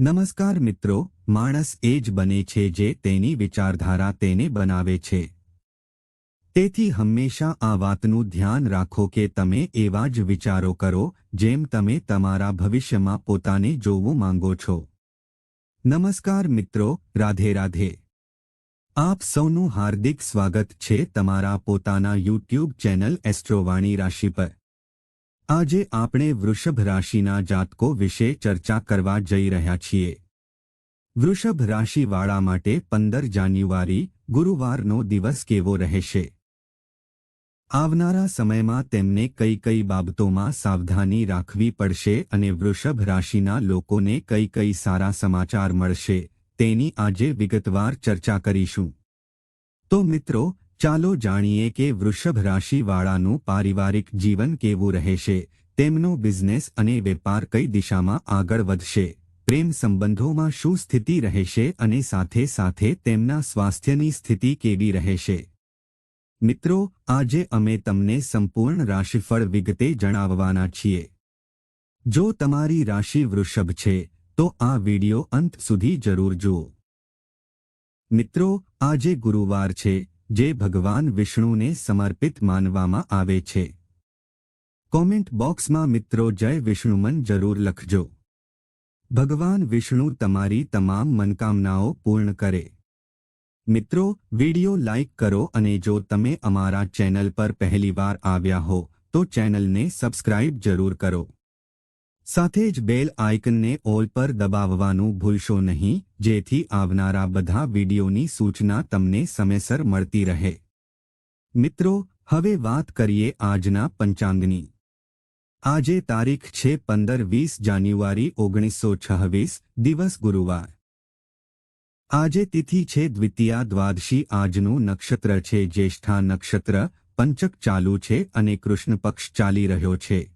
નમસ્કાર મિત્રો, માણસ એ જ બને છે જે તેની વિચારધારા તેને બનાવે છે. તેથી હંમેશા આ વાતનું ધ્યાન રાખો કે તમે એવા જ વિચારો કરો જેમ તમે તમારા ભવિષ્યમાં પોતાને જોવું માંગો છો. નમસ્કાર મિત્રો, રાધે રાધે. આપ સૌનું હાર્દિક સ્વાગત છે તમારા પોતાના યુટ્યુબ ચેનલ એસ્ટ્રોવાણી રાશિ પર. આજે આપણે વૃષભ રાશિના જાતકો વિશે ચર્ચા કરવા જઈ રહ્યા છીએ. વૃષભ રાશિવાળા માટે પંદર જાન્યુઆરી, ગુરુવારનો દિવસ કેવો રહેશે? આવનારા સમયમાં તેમને કઈ કઈ બાબતોમાં સાવધાની રાખવી પડશે અને વૃષભ રાશિના લોકોને કઈ કઈ સારા સમાચાર મળશે, તેની આજે વિગતવાર ચર્ચા કરીશું. તો મિત્રો ચાલો જાણીએ કે વૃષભ રાશિવાળાનું પારિવારિક જીવન કેવું રહેશે, તેમનો બિઝનેસ અને વેપાર કઈ દિશામાં આગળ વધશે, પ્રેમ સંબંધોમાં શું સ્થિતિ રહેશે અને સાથે સાથે તેમના સ્વાસ્થ્યની સ્થિતિ કેવી રહેશે. મિત્રો, આજે અમે તમને સંપૂર્ણ રાશિફળ વિગતે જણાવવાના છીએ. જો તમારી રાશિ વૃષભ છે, તો આ વિડિયો અંત સુધી જરૂર જુઓ. મિત્રો, આજે ગુરુવાર છે જે ભગવાન વિષ્ણુને સમર્પિત માનવામાં આવે છે. કોમેન્ટ બોક્સમાં મિત્રો જય વિષ્ણુમન જરૂર લખજો. ભગવાન વિષ્ણુ તમારી તમામ મનકામનાઓ પૂર્ણ કરે. મિત્રો, વિડિયો લાઇક કરો અને જો તમે અમારા ચેનલ પર પહેલીવાર આવ્યા હો, તો ચેનલને સબસ્ક્રાઇબ જરૂર કરો. સાથે જ બેલ આઇકનને ઓલ પર દબાવવાનું ભૂલશો નહીં, જેથી આવનારા બધા વિડીયોની સૂચના તમને સમયસર મળતી રહે. મિત્રો, હવે વાત કરીએ આજના પંચાંગની. આજે તારીખ છે પંદર વીસ જાન્યુઆરી ઓગણીસો છવ્વીસ, દિવસ ગુરુવાર. આજે તિથિ છે દ્વિતીયા દ્વાદશી આજનું નક્ષત્ર છે જ્યેષ્ઠા નક્ષત્ર, પંચક ચાલુ છે અને કૃષ્ણ પક્ષ ચાલી રહ્યો છે.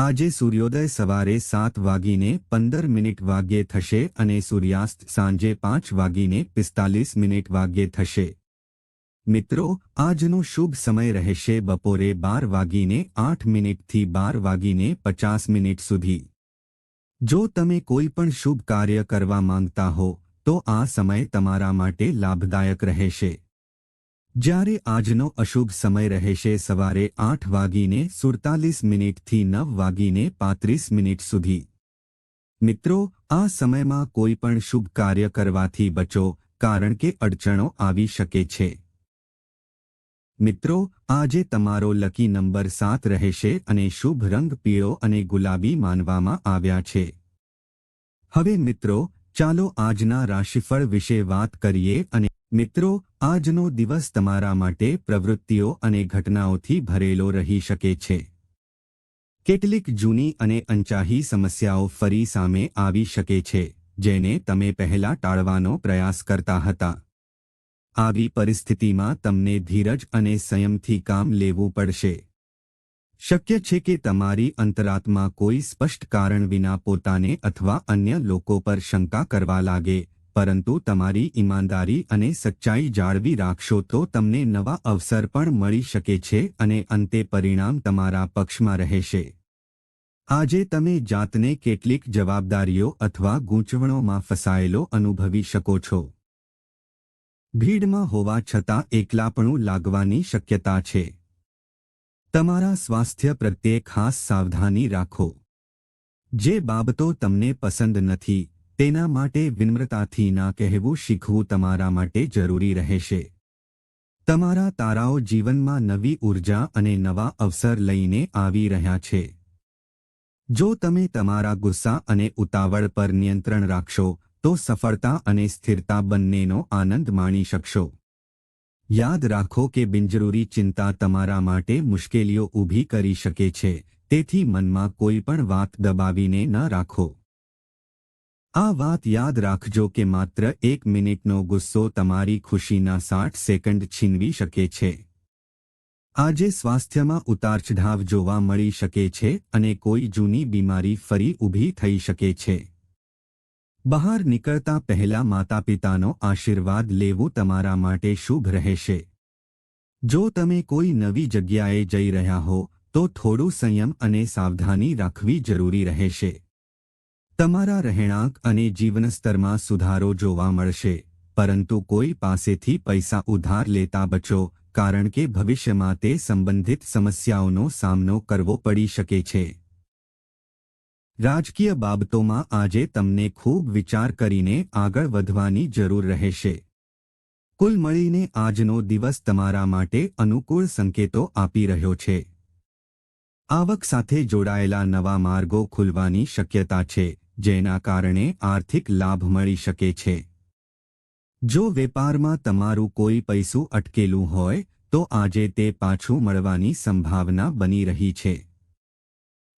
આજે સૂર્યોદય સવારે સાત વાગીને પંદર મિનિટ વાગ્યે થશે અને સૂર્યાસ્ત સાંજે પાંચ વાગીને પિસ્તાલીસ મિનિટ વાગ્યે થશે. મિત્રો, આજનો શુભ સમય રહેશે બપોરે બાર વાગીને આઠ મિનિટથી બાર વાગીને પચાસ મિનિટ સુધી. જો તમે કોઈ પણ શુભ કાર્ય કરવા માંગતા હો, તો આ સમય તમારા માટે લાભદાયક રહેશે. જ્યારે આજનો અશુભ સમય રહેશે સવારે આઠ વાગીને સુડતાલીસ મિનિટથી નવ વાગીને પાંત્રીસ મિનિટ સુધી. મિત્રો, આ સમયમાં કોઈ પણ શુભ કાર્ય કરવાથી બચો, કારણ કે અડચણો આવી શકે છે. મિત્રો, આજે તમારો લકી નંબર સાત રહેશે અને શુભ રંગ પીળો અને ગુલાબી માનવામાં આવ્યા છે. હવે મિત્રો, ચાલો આજના રાશિફળ વિશે વાત કરીએ અને મિત્રો, આજનો દિવસ તમારા માટે પ્રવૃત્તિઓ અને ઘટનાઓથી ભરેલો રહી શકે છે. કેટલીક જૂની અને અંચાહી સમસ્યાઓ ફરી સામે આવી શકે છે, જેને તમે પહેલા ટાળવાનો પ્રયાસ કરતા હતા. આવી પરિસ્થિતિમાં તમને ધીરજ અને સંયમથી કામ લેવું પડશે. શક્ય છે કે તમારી અંતરાત્મા કોઈ સ્પષ્ટ કારણ વિના પોતાને અથવા અન્ય લોકો પર શંકા કરવા લાગે પરંતુ તમારી ઈમાનદારી અને સચ્ચાઈ જાળવી રાખશો તો તમને નવા અવસર પણ મળી શકે છે અને અંતે પરિણામ તમારા પક્ષમાં રહેશે. આજે તમે જાતને કેટલીક જવાબદારીઓ અથવા ગૂંચવણોમાં ફસાયેલો અનુભવી શકો છો. ભીડમાં હોવા છતાં એકલાપણું લાગવાની શક્યતા છે. તમારા સ્વાસ્થ્ય પ્રત્યે ખાસ સાવધાની રાખો. જે બાબતો તમને પસંદ નથી તેના માટે વિનમ્રતાથી ના કહેવું શીખવું તમારા માટે જરૂરી રહેશે. તમારા તારાઓ જીવનમાં નવી ઊર્જા અને નવા અવસર લઈને આવી રહ્યા છે. જો તમે તમારા ગુસ્સા અને ઉતાવળ પર નિયંત્રણ રાખશો, તો સફળતા અને સ્થિરતા બંનેનો આનંદ માણી શકશો. યાદ રાખો કે બિનજરૂરી ચિંતા તમારા માટે મુશ્કેલીઓ ઊભી કરી શકે છે, તેથી મનમાં કોઈ પણ વાત દબાવીને ન રાખો. આ વાત યાદ રાખજો કે માત્ર એક મિનિટનો ગુસ્સો તમારી ખુશીના સાઠ સેકન્ડ છીનવી શકે છે. આજે સ્વાસ્થ્યમાં ઉતારચઢાવ જોવા મળી શકે છે અને કોઈ જૂની બીમારી ફરી ઊભી થઈ શકે છે. બહાર નીકળતા પહેલા માતાપિતાનો આશીર્વાદ લેવું તમારા માટે શુભ રહેશે. જો તમે કોઈ નવી જગ્યાએ જઈ રહ્યા હો, તો થોડું સંયમ અને સાવધાની રાખવી જરૂરી રહેશે. તમારા રહેણાંક અને જીવનસ્તરમાં સુધારો જોવા મળશે, પરંતુ કોઈ પાસેથી પૈસા ઉધાર લેતા બચો, કારણ કે ભવિષ્યમાં તે સંબંધિત સમસ્યાઓનો સામનો કરવો પડી શકે છે. રાજકીય બાબતોમાં આજે તમને ખૂબ વિચાર કરીને આગળ વધવાની જરૂર રહેશે. કુલ મળીને આજનો દિવસ તમારા માટે અનુકૂળ સંકેતો આપી રહ્યો છે. આવક સાથે જોડાયેલા નવા માર્ગો ખુલવાની શક્યતા છે. જેના કારણે આર્થિક લાભ મળી શકે છે. જો વેપારમાં તમારું કોઈ પૈસું અટકેલું હોય, તો આજે તે પાછું મળવાની સંભાવના બની રહી છે.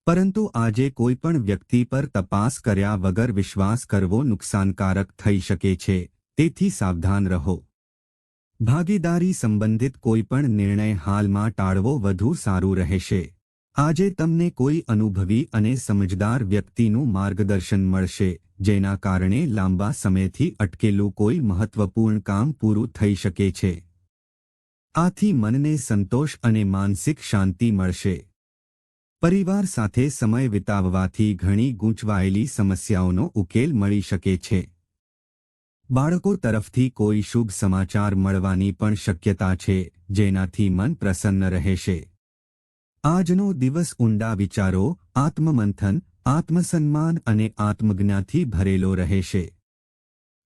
પરંતુ આજે કોઈ પણ વ્યક્તિ પર તપાસ કર્યા વગર વિશ્વાસ કરવો નુકસાનકારક થઈ શકે છે, તેથી સાવધાન રહો. ભાગીદારી સંબંધિત કોઈ પણ નિર્ણય હાલમાં ટાળવો વધુ સારું રહેશે. આજે તમને કોઈ અનુભવી અને સમજદાર વ્યક્તિનું માર્ગદર્શન મળશે, જેના કારણે લાંબા સમયથી અટકેલું કોઈ મહત્વપૂર્ણ કામ પૂરું થઈ શકે છે. આથી મનને સંતોષ અને માનસિક શાંતિ મળશે. પરિવાર સાથે સમય વિતાવવાથી ઘણી ગૂંચવાયેલી સમસ્યાઓનો ઉકેલ મળી શકે છે. બાળકો તરફથી કોઈ શુભ સમાચાર મળવાની પણ શક્યતા છે, જેનાથી મન પ્રસન્ન રહેશે. આજનો દિવસ ઊંડા વિચારો, આત્મમંથન, આત્મસન્માન અને આત્મજ્ઞાથી ભરેલો રહેશે.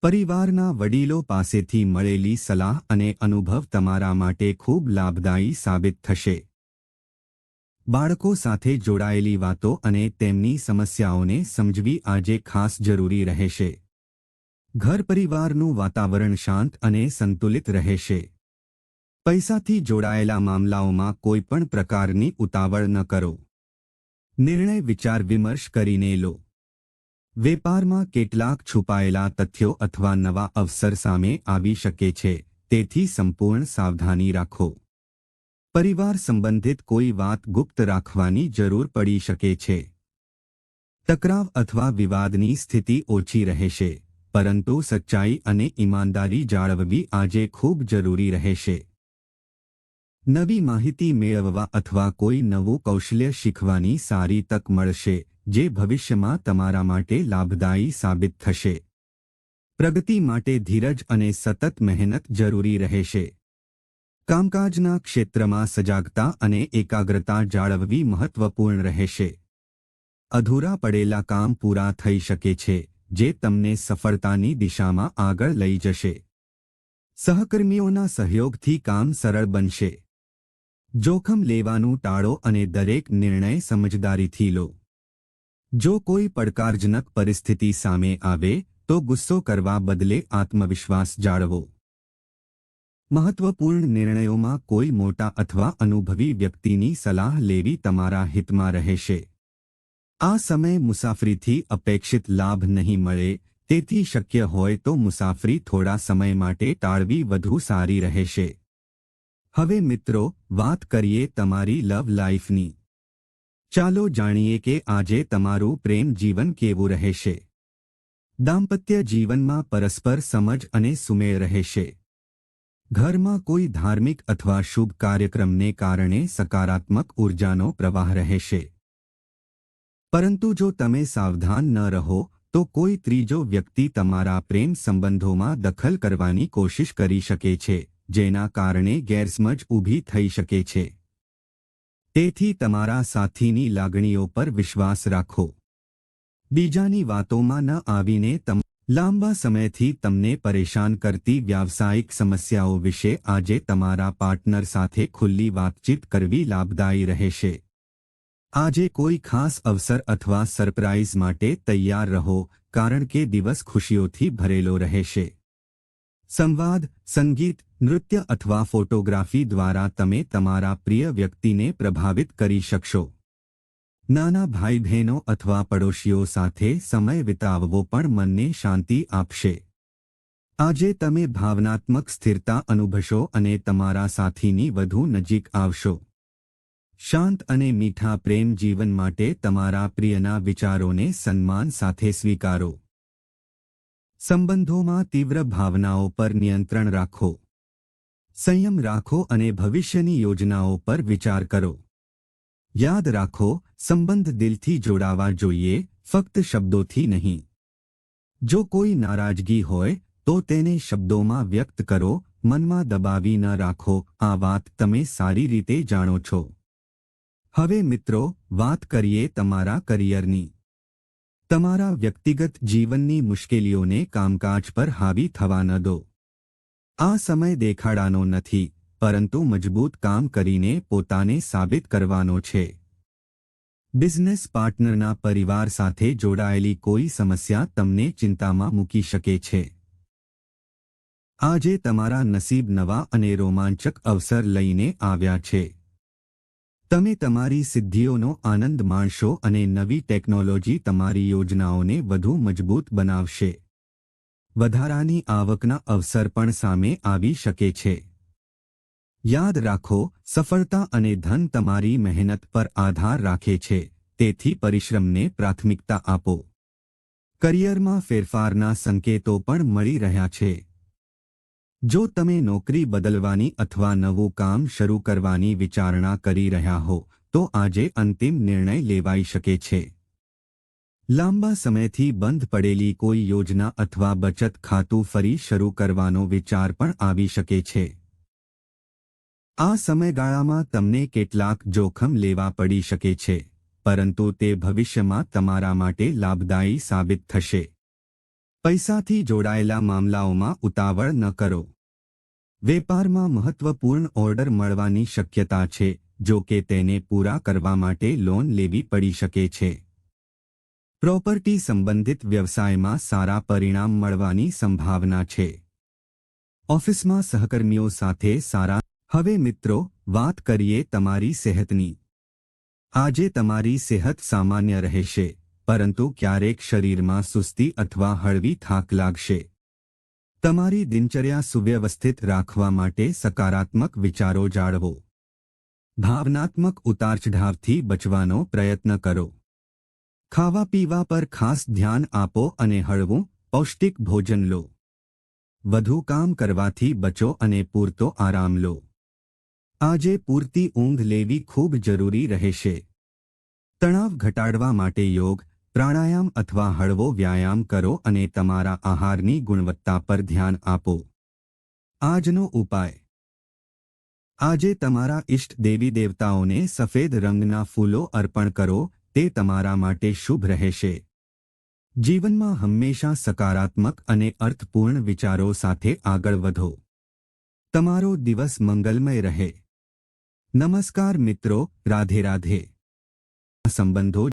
પરિવારના વડીલો પાસેથી મળેલી સલાહ અને અનુભવ તમારા માટે ખૂબ લાભદાયી સાબિત થશે. બાળકો સાથે જોડાયેલી વાતો અને તેમની સમસ્યાઓને સમજવી આજે ખાસ જરૂરી રહેશે. ઘર પરિવારનું વાતાવરણ શાંત અને સંતુલિત રહેશે. પૈસાથી જોડાયેલા મામલાઓમાં કોઈપણ પ્રકારની ઉતાવળ ન કરો. નિર્ણય વિચાર વિમર્શ કરીને લો. વેપારમાં કેટલાક છુપાયેલા તથ્યો અથવા નવા અવસર સામે આવી શકે છે, તેથી સંપૂર્ણ સાવધાની રાખો. પરિવાર સંબંધિત કોઈ વાત ગુપ્ત રાખવાની જરૂર પડી શકે છે. તકરાવ અથવા વિવાદની સ્થિતિ ઓછી રહેશે, પરંતુ સચ્ચાઈ અને ઈમાનદારી જાળવવી આજે ખૂબ જરૂરી રહેશે. નવી માહિતી મેળવવા અથવા કોઈ નવું કૌશલ્ય શીખવાની સારી તક મળશે, જે ભવિષ્યમાં તમારા માટે લાભદાયી સાબિત થશે. પ્રગતિ માટે ધીરજ અને સતત મહેનત જરૂરી રહેશે. કામકાજના ક્ષેત્રમાં સજાગતા અને એકાગ્રતા જાળવવી મહત્વપૂર્ણ રહેશે. અધૂરા પડેલા કામ પૂરા થઈ શકે છે, જે તમને સફળતાની દિશામાં આગળ લઈ જશે. સહકર્મીઓના સહયોગથી કામ સરળ બનશે. જોખમ લેવાનું ટાળો અને દરેક નિર્ણય સમજદારીથી લો. જો કોઈ પડકારજનક પરિસ્થિતિ સામે આવે, તો ગુસ્સો કરવા બદલે આત્મવિશ્વાસ જાળવો. મહત્વપૂર્ણ નિર્ણયોમાં કોઈ મોટા અથવા અનુભવી વ્યક્તિની સલાહ લેવી તમારા હિતમાં રહેશે. આ સમય મુસાફરીથી અપેક્ષિત લાભ નહીં મળે, તેથી શક્ય હોય તો મુસાફરી થોડા સમય માટે ટાળવી વધુ સારી રહેશે. હવે મિત્રો, વાત કરીએ તમારી લવ લાઈફની ચાલો જાણીએ કે આજે તમારું પ્રેમ જીવન કેવું રહેશે. દાંપત્ય જીવનમાં પરસ્પર સમજ અને સુમેળ રહેશે. ઘરમાં કોઈ ધાર્મિક અથવા શુભ કાર્યક્રમને કારણે સકારાત્મક ઉર્જાનો પ્રવાહ રહેશે. પરંતુ જો તમે સાવધાન ન રહો, તો કોઈ ત્રીજો વ્યક્તિ તમારા પ્રેમ સંબંધોમાં દખલ કરવાની કોશિશ કરી શકે છે. જેના કારણે ગેરસમજ ઊભી થઈ શકે છે. તેથી તમારા સાથીની લાગણીઓ પર વિશ્વાસ રાખો. બીજાની વાતોમાં ન આવીને તમ લાંબા સમયથી તમને પરેશાન કરતી વ્યાવસાયિક સમસ્યાઓ વિશે આજે તમારા પાર્ટનર સાથે ખુલ્લી વાતચીત કરવી લાભદાયી રહેશે. આજે કોઈ ખાસ અવસર અથવા સરપ્રાઇઝ માટે તૈયાર રહો, કારણ કે દિવસ ખુશીઓથી ભરેલો રહેશે. સંવાદ, સંગીત નૃત્ય અથવા ફોટોગ્રાફી દ્વારા તમે તમારા પ્રિય વ્યક્તિને પ્રભાવિત કરી શકશો. નાના ભાઈ બહેનો અથવા પડોશીઓ સાથે સમય વિતાવવો પણ મનને શાંતિ આપશે. આજે તમે ભાવનાત્મક સ્થિરતા અનુભવશો અને તમારા સાથીની વધુ નજીક આવશો. શાંત અને મીઠા પ્રેમ જીવન માટે તમારા પ્રિયના વિચારોને સન્માન સાથે સ્વીકારો. સંબંધોમાં તીવ્ર ભાવનાઓ પર નિયંત્રણ રાખો. સંયમ રાખો અને ભવિષ્યની યોજનાઓ પર વિચાર કરો. યાદ રાખો, સંબંધ દિલથી જોડાવા જોઈએ, ફક્ત શબ્દોથી નહીં. જો કોઈ નારાજગી હોય, તો તેને શબ્દોમાં વ્યક્ત કરો, મનમાં દબાવી ન રાખો, આ વાત તમે સારી રીતે જાણો છો. હવે મિત્રો, વાત કરીએ તમારા કરિયરની. તમારા વ્યક્તિગત જીવનની મુશ્કેલીઓને કામકાજ પર હાવી થવા ન દો. આ સમય દેખાડાનો નથી, પરંતુ મજબૂત કામ કરીને પોતાને સાબિત કરવાનો છે. બિઝનેસ પાર્ટનરના પરિવાર સાથે જોડાયેલી કોઈ સમસ્યા તમને ચિંતામાં મૂકી શકે છે. આજે તમારા નસીબ નવા અને રોમાંચક અવસર લઈને આવ્યા છે. તમે તમારી સિદ્ધિઓનો આનંદ માણશો અને નવી ટેકનોલોજી તમારી યોજનાઓને વધુ મજબૂત બનાવશે. વધારાની આવકના અવસર પણ સામે આવી શકે છે. યાદ રાખો, સફળતા અને ધન તમારી મહેનત પર આધાર રાખે છે, તેથી પરિશ્રમને પ્રાથમિકતા આપો. કરિયરમાં ફેરફારના સંકેતો પણ મળી રહ્યા છે. જો તમે નોકરી બદલવાની અથવા નવું કામ શરૂ કરવાની વિચારણા કરી રહ્યા હો, તો આજે અંતિમ નિર્ણય લેવાઈ શકે છે. લાંબા સમયથી બંધ પડેલી કોઈ યોજના અથવા બચત ખાતું ફરી શરૂ કરવાનો વિચાર પણ આવી શકે છે. આ સમયગાળામાં તમને કેટલાક જોખમ લેવા પડી શકે છે, પરંતુ તે ભવિષ્યમાં તમારા માટે લાભદાયી સાબિત થશે. પૈસાથી જોડાયેલા મામલાઓમાં ઉતાવળ ન કરો. વેપારમાં મહત્વપૂર્ણ ઓર્ડર મળવાની શક્યતા છે, જો કે તેને પૂરા કરવા માટે લોન લેવી પડી શકે છે. પ્રોપર્ટી સંબંધિત વ્યવસાયમાં સારા પરિણામ મળવાની સંભાવના છે. ઓફિસમાં સહકર્મીઓ સાથે સારા હવે મિત્રો, વાત કરીએ તમારી સેહતની. આજે તમારી સેહત સામાન્ય રહેશે, પરંતુ ક્યારેક શરીરમાં સુસ્તી અથવા હળવી થાક લાગશે. તમારી દિનચર્યા સુવ્યવસ્થિત રાખવા માટે સકારાત્મક વિચારો જાળવો. ભાવનાત્મક ઉતારચઢાવથી બચવાનો પ્રયત્ન કરો. ખાવા પીવા પર ખાસ ધ્યાન આપો અને હળવું, પૌષ્ટિક ભોજન લો. વધુ કામ કરવાથી બચો અને પૂરતો આરામ લો. આજે પૂરતી ઊંઘ લેવી ખૂબ જરૂરી રહેશે. તણાવ ઘટાડવા માટે યોગ, પ્રાણાયામ અથવા હળવો વ્યાયામ કરો અને તમારા આહારની ગુણવત્તા પર ધ્યાન આપો. આજનો ઉપાય. આજે તમારા ઇષ્ટ દેવી દેવતાઓને સફેદ રંગના ફૂલો અર્પણ કરો તે તમારા માટે શુભ રહેશે. જીવનમાં હંમેશા સકારાત્મક અને અર્થપૂર્ણ વિચારો સાથે આગળ વધો. તમારો દિવસ મંગલમય રહે. નમસ્કાર મિત્રો, રાધે રાધે. સંબંધો